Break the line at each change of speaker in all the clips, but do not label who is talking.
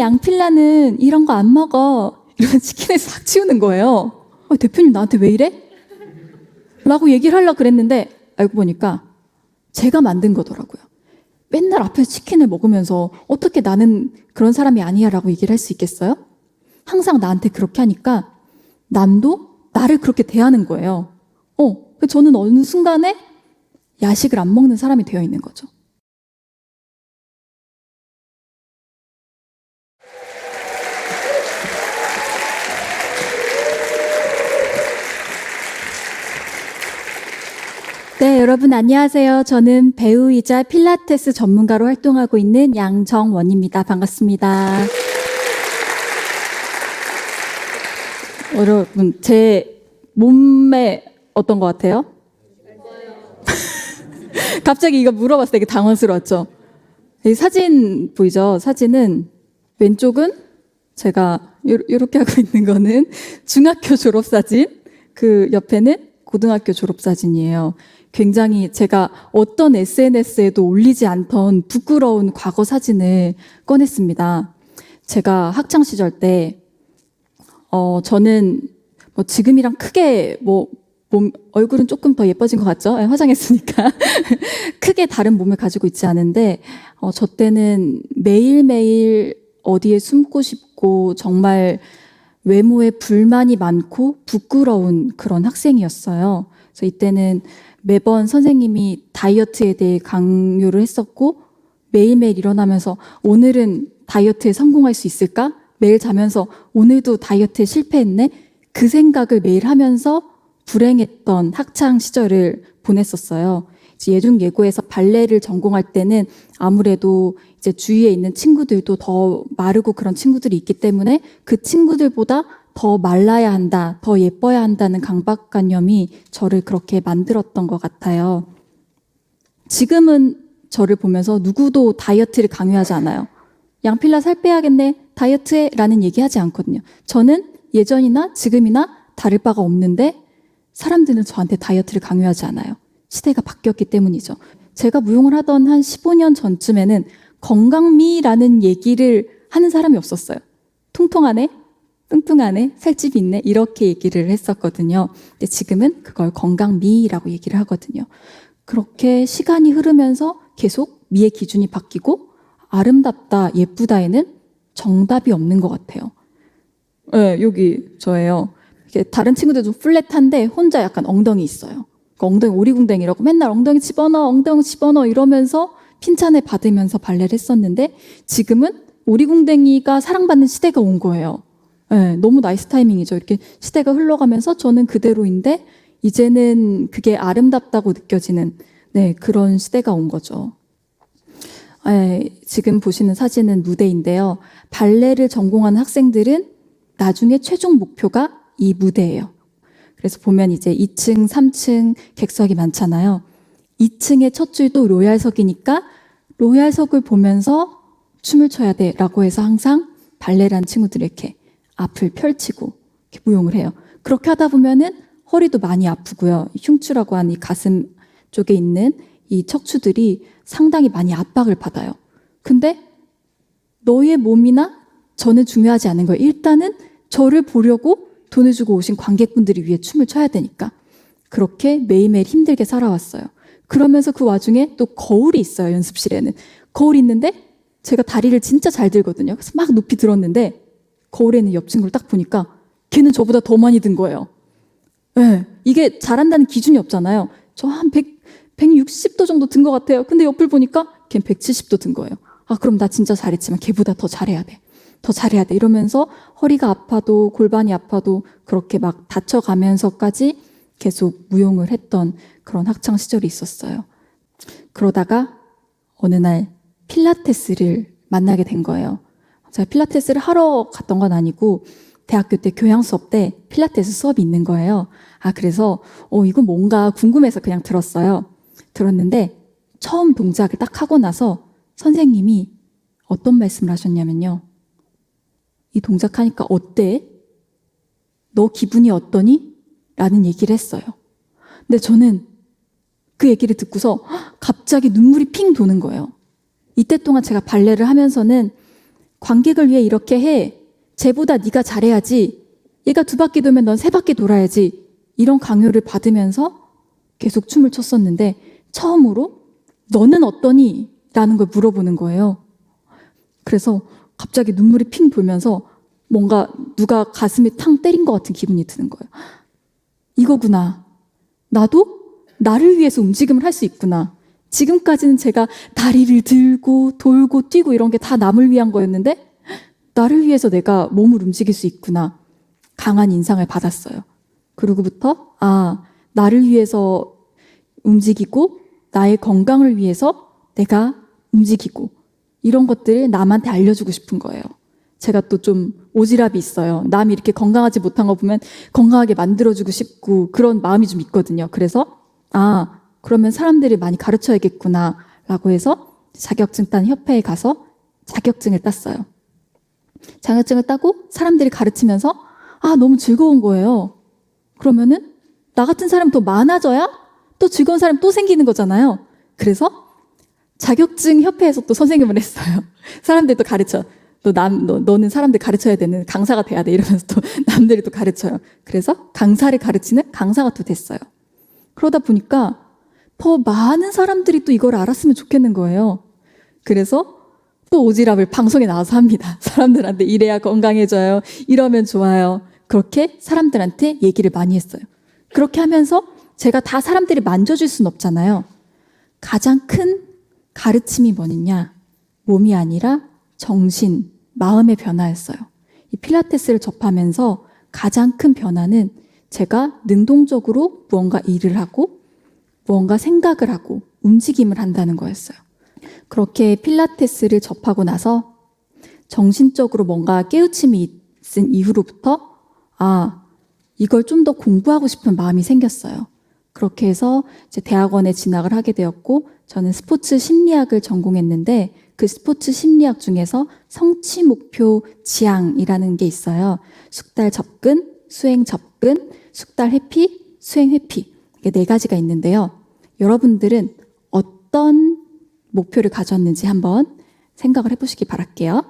양필라는 이런 거 안 먹어. 이러면 치킨을 싹 치우는 거예요. 아, 대표님 나한테 왜 이래? 라고 얘기를 하려고 그랬는데 알고 보니까 제가 만든 거더라고요. 맨날 앞에서 치킨을 먹으면서 어떻게 나는 그런 사람이 아니야 라고 얘기를 할 수 있겠어요? 항상 나한테 그렇게 하니까 남도 나를 그렇게 대하는 거예요. 어, 그래서 저는 어느 순간에 야식을 안 먹는 사람이 되어 있는 거죠. 네, 여러분 안녕하세요. 저는 배우이자 필라테스 전문가로 활동하고 있는 양정원입니다. 반갑습니다. 여러분, 제 몸매 어떤 것 같아요? 갑자기 이거 물어봤을 때 당황스러웠죠. 이 사진 보이죠? 사진은 왼쪽은 제가 이렇게 하고 있는 거는 중학교 졸업 사진, 그 옆에는 고등학교 졸업 사진이에요. 굉장히 제가 어떤 SNS에도 올리지 않던 부끄러운 과거 사진을 꺼냈습니다. 제가 학창 시절 때, 어, 저는 뭐 지금이랑 크게 뭐 몸, 얼굴은 조금 더 예뻐진 것 같죠? 네, 화장했으니까. 크게 다른 몸을 가지고 있지 않은데, 어, 저 때는 매일매일 어디에 숨고 싶고, 정말 외모에 불만이 많고 부끄러운 그런 학생이었어요. 그래서 이때는 매번 선생님이 다이어트에 대해 강요를 했었고, 매일매일 일어나면서 오늘은 다이어트에 성공할 수 있을까? 매일 자면서 오늘도 다이어트에 실패했네? 그 생각을 매일 하면서 불행했던 학창 시절을 보냈었어요. 예중 예고에서 발레를 전공할 때는 아무래도 이제 주위에 있는 친구들도 더 마르고 그런 친구들이 있기 때문에 그 친구들보다 더 말라야 한다, 더 예뻐야 한다는 강박관념이 저를 그렇게 만들었던 것 같아요. 지금은 저를 보면서 누구도 다이어트를 강요하지 않아요. 양필라 살 빼야겠네, 다이어트해 라는 얘기 하지 않거든요. 저는 예전이나 지금이나 다를 바가 없는데 사람들은 저한테 다이어트를 강요하지 않아요. 시대가 바뀌었기 때문이죠. 제가 무용을 하던 한 15년 전쯤에는 건강미라는 얘기를 하는 사람이 없었어요. 통통하네? 뚱뚱하네? 살집이 있네? 이렇게 얘기를 했었거든요. 근데 지금은 그걸 건강미라고 얘기를 하거든요. 그렇게 시간이 흐르면서 계속 미의 기준이 바뀌고 아름답다, 예쁘다에는 정답이 없는 것 같아요. 네, 여기 저예요. 다른 친구들도 플랫한데 혼자 약간 엉덩이 있어요. 그 엉덩이 오리궁뎅이라고 맨날 엉덩이 집어넣어, 엉덩이 집어넣어 이러면서 핀찬을 받으면서 발레를 했었는데 지금은 오리궁뎅이가 사랑받는 시대가 온 거예요. 네, 너무 나이스 타이밍이죠. 이렇게 시대가 흘러가면서 저는 그대로인데 이제는 그게 아름답다고 느껴지는 네, 그런 시대가 온 거죠. 네, 지금 보시는 사진은 무대인데요. 발레를 전공한 학생들은 나중에 최종 목표가 이 무대예요. 그래서 보면 이제 2층, 3층 객석이 많잖아요. 2층의 첫 줄도 로얄석이니까 로얄석을 보면서 춤을 춰야 돼 라고 해서 항상 발레란 친구들이 이렇게 앞을 펼치고 이렇게 무용을 해요. 그렇게 하다 보면은 허리도 많이 아프고요. 흉추라고 하는 이 가슴 쪽에 있는 이 척추들이 상당히 많이 압박을 받아요. 근데 너의 몸이나 저는 중요하지 않은 거예요. 일단은 저를 보려고 돈을 주고 오신 관객분들이 위해 춤을 춰야 되니까. 그렇게 매일매일 힘들게 살아왔어요. 그러면서 그 와중에 또 거울이 있어요, 연습실에는. 거울이 있는데 제가 다리를 진짜 잘 들거든요. 그래서 막 높이 들었는데 거울에 있는 옆 친구를 딱 보니까 걔는 저보다 더 많이 든 거예요. 네, 이게 잘한다는 기준이 없잖아요. 저 한 100, 160도 정도 든 것 같아요. 근데 옆을 보니까 걔는 170도 든 거예요. 아, 그럼 나 진짜 잘했지만 걔보다 더 잘해야 돼. 더 잘해야 돼. 이러면서 허리가 아파도 골반이 아파도 그렇게 막 다쳐가면서까지 계속 무용을 했던 그런 학창 시절이 있었어요. 그러다가 어느 날 필라테스를 만나게 된 거예요. 제가 필라테스를 하러 갔던 건 아니고 대학교 때 교양 수업 때 필라테스 수업이 있는 거예요. 아, 그래서 어, 이거 뭔가 궁금해서 그냥 들었어요. 들었는데 처음 동작을 딱 하고 나서 선생님이 어떤 말씀을 하셨냐면요. 이 동작하니까 어때? 너 기분이 어떠니? 라는 얘기를 했어요. 근데 저는 그 얘기를 듣고서 갑자기 눈물이 핑 도는 거예요. 이때 동안 제가 발레를 하면서는 관객을 위해 이렇게 해. 쟤보다 네가 잘해야지. 얘가 두 바퀴 돌면 넌 세 바퀴 돌아야지. 이런 강요를 받으면서 계속 춤을 췄었는데 처음으로 너는 어떠니? 라는 걸 물어보는 거예요. 그래서 갑자기 눈물이 핑 돌면서 뭔가 누가 가슴에 탕 때린 것 같은 기분이 드는 거예요. 이거구나. 나도 나를 위해서 움직임을 할 수 있구나. 지금까지는 제가 다리를 들고 돌고 뛰고 이런 게 다 남을 위한 거였는데 나를 위해서 내가 몸을 움직일 수 있구나. 강한 인상을 받았어요. 그러고부터 아, 나를 위해서 움직이고 나의 건강을 위해서 내가 움직이고 이런 것들을 남한테 알려주고 싶은 거예요. 제가 또 좀 오지랖이 있어요. 남이 이렇게 건강하지 못한 거 보면 건강하게 만들어주고 싶고 그런 마음이 좀 있거든요. 그래서 아, 그러면 사람들이 많이 가르쳐야겠구나 라고 해서 자격증 딴 협회에 가서 자격증을 땄어요. 자격증을 따고 사람들이 가르치면서 아, 너무 즐거운 거예요. 그러면은 나 같은 사람 더 많아져야 또 즐거운 사람 또 생기는 거잖아요. 그래서 자격증 협회에서 또 선생님을 했어요. 사람들도 가르쳐. 너 남, 너, 너는 사람들 가르쳐야 되는 강사가 돼야 돼. 이러면서 또 남들이 또 가르쳐요. 그래서 강사를 가르치는 강사가 또 됐어요. 그러다 보니까 더 많은 사람들이 또 이걸 알았으면 좋겠는 거예요. 그래서 또 오지랖을 방송에 나와서 합니다. 사람들한테 이래야 건강해져요. 이러면 좋아요. 그렇게 사람들한테 얘기를 많이 했어요. 그렇게 하면서 제가 다 사람들이 만져줄 순 없잖아요. 가장 큰 가르침이 뭐냐? 몸이 아니라 정신, 마음의 변화였어요. 이 필라테스를 접하면서 가장 큰 변화는 제가 능동적으로 무언가 일을 하고 무언가 생각을 하고 움직임을 한다는 거였어요. 그렇게 필라테스를 접하고 나서 정신적으로 뭔가 깨우침이 있은 이후로부터 아, 이걸 좀 더 공부하고 싶은 마음이 생겼어요. 그렇게 해서 이제 대학원에 진학을 하게 되었고 저는 스포츠 심리학을 전공했는데 그 스포츠 심리학 중에서 성취 목표 지향이라는 게 있어요. 숙달 접근, 수행 접근, 숙달 회피, 수행 회피. 이게 네 가지가 있는데요. 여러분들은 어떤 목표를 가졌는지 한번 생각을 해보시기 바랄게요.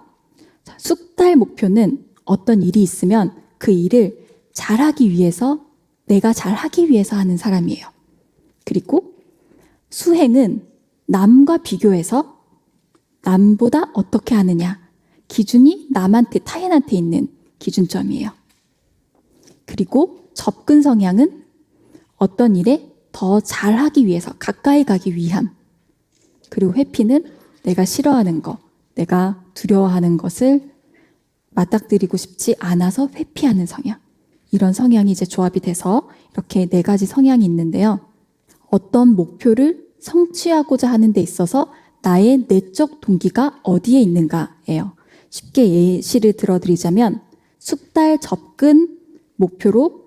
자, 숙달 목표는 어떤 일이 있으면 그 일을 잘하기 위해서 내가 잘하기 위해서 하는 사람이에요. 그리고 수행은 남과 비교해서 남보다 어떻게 하느냐. 기준이 남한테, 타인한테 있는 기준점이에요. 그리고 접근 성향은 어떤 일에 더 잘하기 위해서, 가까이 가기 위함. 그리고 회피는 내가 싫어하는 거, 내가 두려워하는 것을 맞닥뜨리고 싶지 않아서 회피하는 성향. 이런 성향이 이제 조합이 돼서 이렇게 네 가지 성향이 있는데요. 어떤 목표를 성취하고자 하는 데 있어서 나의 내적 동기가 어디에 있는가예요. 쉽게 예시를 들어드리자면 숙달 접근 목표로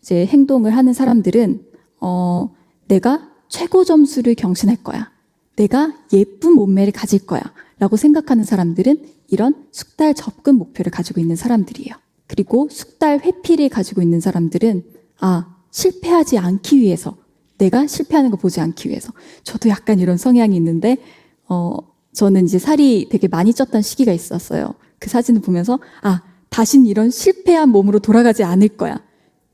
이제 행동을 하는 사람들은 어, 내가 최고 점수를 경신할 거야. 내가 예쁜 몸매를 가질 거야. 라고 생각하는 사람들은 이런 숙달 접근 목표를 가지고 있는 사람들이에요. 그리고 숙달 회피를 가지고 있는 사람들은 아, 실패하지 않기 위해서 내가 실패하는 거 보지 않기 위해서 저도 약간 이런 성향이 있는데 어, 저는 이제 살이 되게 많이 쪘던 시기가 있었어요. 그 사진을 보면서 아, 다신 이런 실패한 몸으로 돌아가지 않을 거야.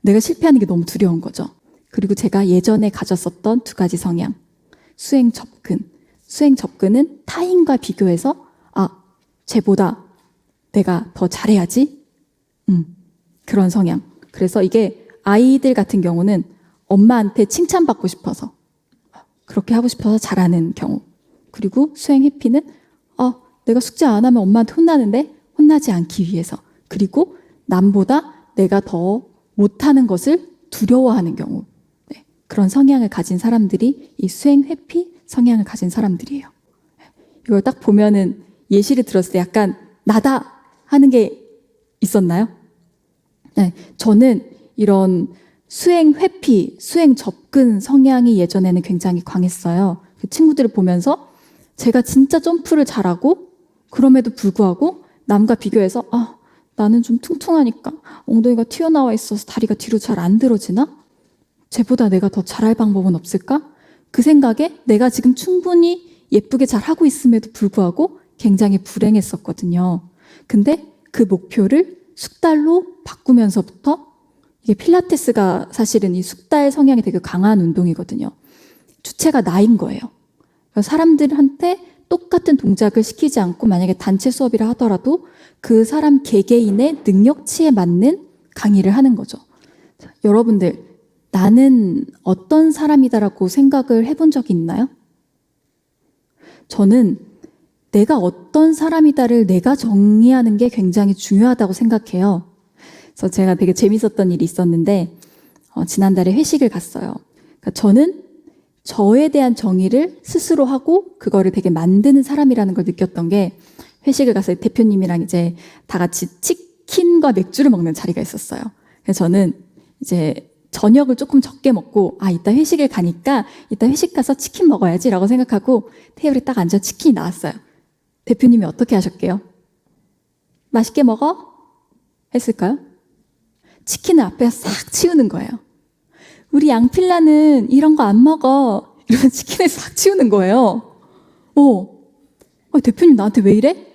내가 실패하는 게 너무 두려운 거죠. 그리고 제가 예전에 가졌었던 두 가지 성향. 수행 접근. 수행 접근은 타인과 비교해서 아, 쟤보다 내가 더 잘해야지. 음, 그런 성향. 그래서 이게 아이들 같은 경우는 엄마한테 칭찬받고 싶어서 그렇게 하고 싶어서 잘하는 경우. 그리고 수행 해피는 어, 내가 숙제 안 하면 엄마한테 혼나는데 혼나지 않기 위해서. 그리고 남보다 내가 더 못하는 것을 두려워하는 경우. 네, 그런 성향을 가진 사람들이 이 수행 회피 성향을 가진 사람들이에요. 이걸 딱 보면은 예시를 들었을 때 약간 나다 하는 게 있었나요? 네, 저는 이런 수행 회피, 수행 접근 성향이 예전에는 굉장히 강했어요. 그 친구들을 보면서 제가 진짜 점프를 잘하고 그럼에도 불구하고 남과 비교해서 아, 나는 좀 퉁퉁하니까 엉덩이가 튀어나와 있어서 다리가 뒤로 잘 안 들어지나? 쟤보다 내가 더 잘할 방법은 없을까? 그 생각에 내가 지금 충분히 예쁘게 잘 하고 있음에도 불구하고 굉장히 불행했었거든요. 근데 그 목표를 숙달로 바꾸면서부터 이게 필라테스가 사실은 이 숙달 성향이 되게 강한 운동이거든요. 주체가 나인 거예요. 사람들한테 똑같은 동작을 시키지 않고 만약에 단체 수업이라 하더라도 그 사람 개개인의 능력치에 맞는 강의를 하는 거죠. 자, 여러분들, 나는 어떤 사람이다라고 생각을 해본 적이 있나요? 저는 내가 어떤 사람이다를 내가 정의하는 게 굉장히 중요하다고 생각해요. 그래서 제가 되게 재밌었던 일이 있었는데, 어, 지난달에 회식을 갔어요. 그러니까 저는 저에 대한 정의를 스스로 하고 그거를 되게 만드는 사람이라는 걸 느꼈던 게 회식을 가서 대표님이랑 이제 다 같이 치킨과 맥주를 먹는 자리가 있었어요. 그래서 저는 이제 저녁을 조금 적게 먹고 아 이따 회식을 가니까 이따 회식 가서 치킨 먹어야지라고 생각하고 테이블에 딱 앉아 치킨이 나왔어요. 대표님이 어떻게 하셨게요? 맛있게 먹어? 했을까요? 치킨을 앞에 싹 치우는 거예요. 우리 양필라는 이런 거 안 먹어. 이러면 치킨을 싹 치우는 거예요. 어, 어, 대표님 나한테 왜 이래?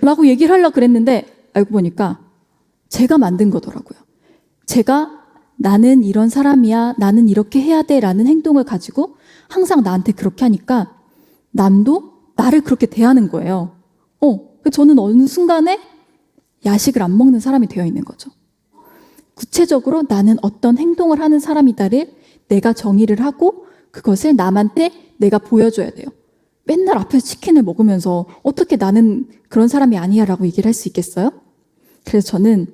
라고 얘기를 하려고 그랬는데 알고 보니까 제가 만든 거더라고요. 제가 나는 이런 사람이야, 나는 이렇게 해야 돼 라는 행동을 가지고 항상 나한테 그렇게 하니까 남도 나를 그렇게 대하는 거예요. 어, 저는 어느 순간에 야식을 안 먹는 사람이 되어 있는 거죠. 구체적으로 나는 어떤 행동을 하는 사람이다를 내가 정의를 하고 그것을 남한테 내가 보여줘야 돼요. 맨날 앞에서 치킨을 먹으면서 어떻게 나는 그런 사람이 아니야 라고 얘기를 할 수 있겠어요? 그래서 저는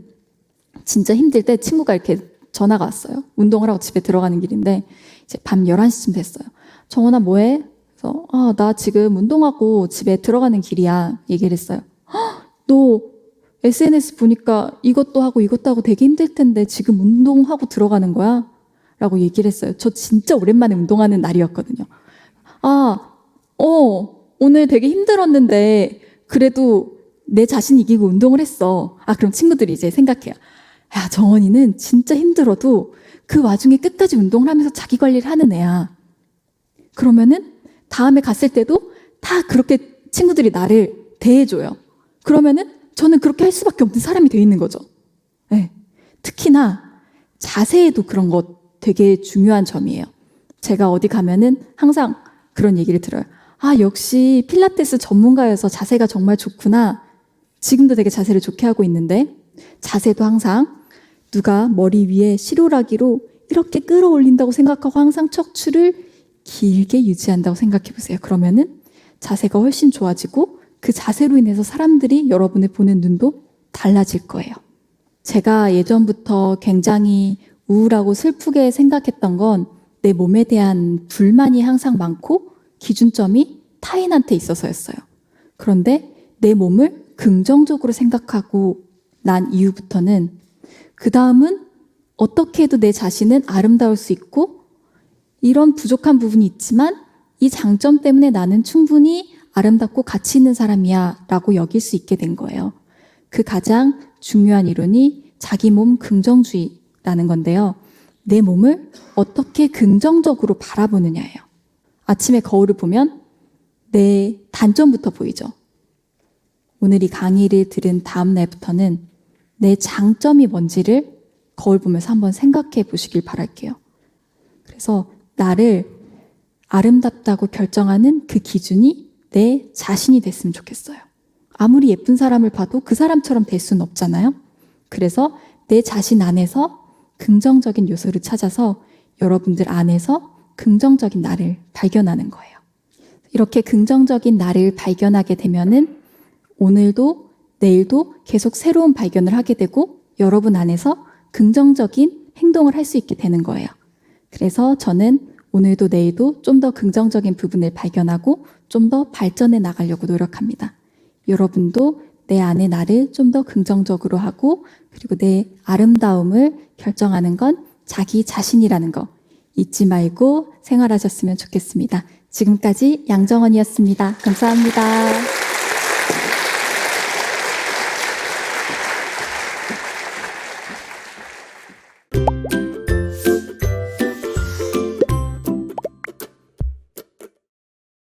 진짜 힘들 때 친구가 이렇게 전화가 왔어요. 운동을 하고 집에 들어가는 길인데 이제 밤 11시쯤 됐어요. 정원아 뭐해? 그래서 아, 나 지금 운동하고 집에 들어가는 길이야. 얘기를 했어요. "헉, 너 SNS 보니까 이것도 하고 이것도 하고 되게 힘들 텐데 지금 운동하고 들어가는 거야? 라고 얘기를 했어요. 저 진짜 오랜만에 운동하는 날이었거든요. 아, 어, 오늘 되게 힘들었는데 그래도 내 자신 이기고 운동을 했어. 아, 그럼 친구들이 이제 생각해요. 야, 정원이는 진짜 힘들어도 그 와중에 끝까지 운동을 하면서 자기 관리를 하는 애야. 그러면은 다음에 갔을 때도 다 그렇게 친구들이 나를 대해줘요. 그러면은 저는 그렇게 할 수밖에 없는 사람이 돼 있는 거죠. 네. 특히나 자세에도 그런 거 되게 중요한 점이에요. 제가 어디 가면은 항상 그런 얘기를 들어요. 아, 역시 필라테스 전문가여서 자세가 정말 좋구나. 지금도 되게 자세를 좋게 하고 있는데 자세도 항상 누가 머리 위에 시로라기로 이렇게 끌어올린다고 생각하고 항상 척추를 길게 유지한다고 생각해 보세요. 그러면은 자세가 훨씬 좋아지고 그 자세로 인해서 사람들이 여러분을 보는 눈도 달라질 거예요. 제가 예전부터 굉장히 우울하고 슬프게 생각했던 건 내 몸에 대한 불만이 항상 많고 기준점이 타인한테 있어서였어요. 그런데 내 몸을 긍정적으로 생각하고 난 이후부터는 그 다음은 어떻게 해도 내 자신은 아름다울 수 있고 이런 부족한 부분이 있지만 이 장점 때문에 나는 충분히 아름답고 가치 있는 사람이야 라고 여길 수 있게 된 거예요. 그 가장 중요한 이론이 자기 몸 긍정주의라는 건데요. 내 몸을 어떻게 긍정적으로 바라보느냐예요. 아침에 거울을 보면 내 단점부터 보이죠. 오늘 이 강의를 들은 다음 날부터는 내 장점이 뭔지를 거울 보면서 한번 생각해 보시길 바랄게요. 그래서 나를 아름답다고 결정하는 그 기준이 내 자신이 됐으면 좋겠어요. 아무리 예쁜 사람을 봐도 그 사람처럼 될 수는 없잖아요. 그래서 내 자신 안에서 긍정적인 요소를 찾아서 여러분들 안에서 긍정적인 나를 발견하는 거예요. 이렇게 긍정적인 나를 발견하게 되면은 오늘도 내일도 계속 새로운 발견을 하게 되고 여러분 안에서 긍정적인 행동을 할 수 있게 되는 거예요. 그래서 저는 오늘도 내일도 좀 더 긍정적인 부분을 발견하고 좀 더 발전해 나가려고 노력합니다. 여러분도 내 안의 나를 좀 더 긍정적으로 하고 그리고 내 아름다움을 결정하는 건 자기 자신이라는 거 잊지 말고 생활하셨으면 좋겠습니다. 지금까지 양정원이었습니다. 감사합니다.